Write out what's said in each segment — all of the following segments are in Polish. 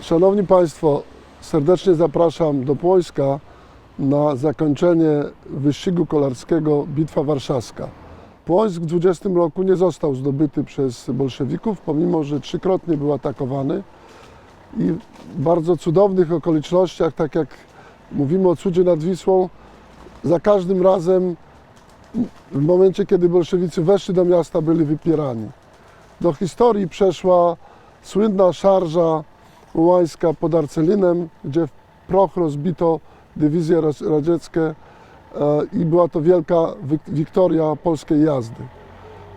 Szanowni Państwo, serdecznie zapraszam do Płońska na zakończenie wyścigu kolarskiego Bitwa Warszawska. Płońsk w 20 roku nie został zdobyty przez bolszewików, pomimo że trzykrotnie był atakowany i w bardzo cudownych okolicznościach, tak jak mówimy o cudzie nad Wisłą, za każdym razem w momencie, kiedy bolszewicy weszli do miasta, byli wypierani. Do historii przeszła słynna szarża ułańska pod Arcelinem, gdzie w proch rozbito dywizje radzieckie e, i była to wielka wiktoria polskiej jazdy.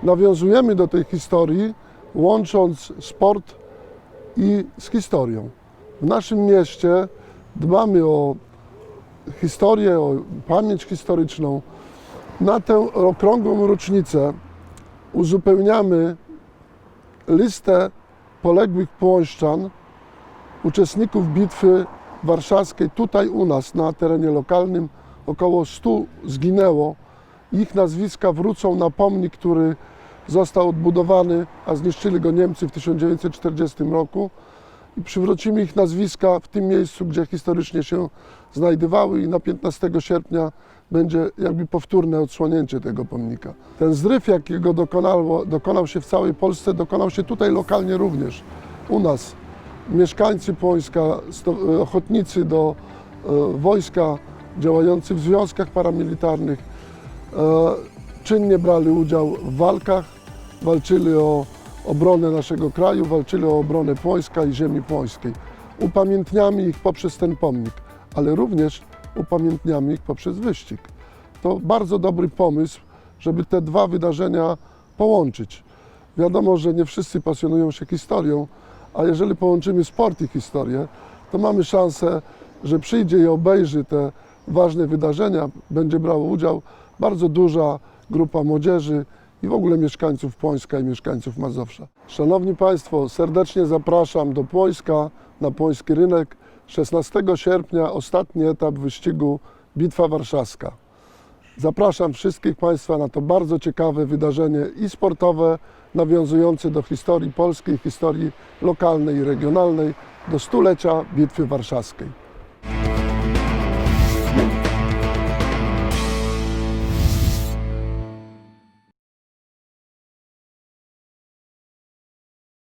Nawiązujemy do tej historii, łącząc sport i z historią. W naszym mieście dbamy o historię, o pamięć historyczną. Na tę okrągłą rocznicę uzupełniamy listę poległych płońszczan, uczestników bitwy warszawskiej tutaj u nas na terenie lokalnym. Około 100 zginęło. Ich nazwiska wrócą na pomnik, który został odbudowany, a zniszczyli go Niemcy w 1940 roku. I przywrócimy ich nazwiska w tym miejscu, gdzie historycznie się znajdowały i na 15 sierpnia będzie jakby powtórne odsłonięcie tego pomnika. Ten zryw, jakiego dokonało, dokonał się w całej Polsce, dokonał się tutaj lokalnie również, u nas. Mieszkańcy Płońska, sto- ochotnicy do e, wojska, działający w związkach paramilitarnych, e, czynnie brali udział w walkach, walczyli o obronę naszego kraju, walczyli o obronę Płońska i ziemi płońskiej. Upamiętniamy ich poprzez ten pomnik, ale również upamiętniamy ich poprzez wyścig. To bardzo dobry pomysł, żeby te dwa wydarzenia połączyć. Wiadomo, że nie wszyscy pasjonują się historią, a jeżeli połączymy sport i historię, to mamy szansę, że przyjdzie i obejrzy te ważne wydarzenia, będzie brała udział bardzo duża grupa młodzieży i w ogóle mieszkańców Płońska i mieszkańców Mazowsza. Szanowni Państwo, serdecznie zapraszam do Płońska na Płoński Rynek. 16 sierpnia ostatni etap wyścigu Bitwa Warszawska. Zapraszam wszystkich Państwa na to bardzo ciekawe wydarzenie i sportowe, nawiązujące do historii polskiej, historii lokalnej i regionalnej, do stulecia Bitwy Warszawskiej.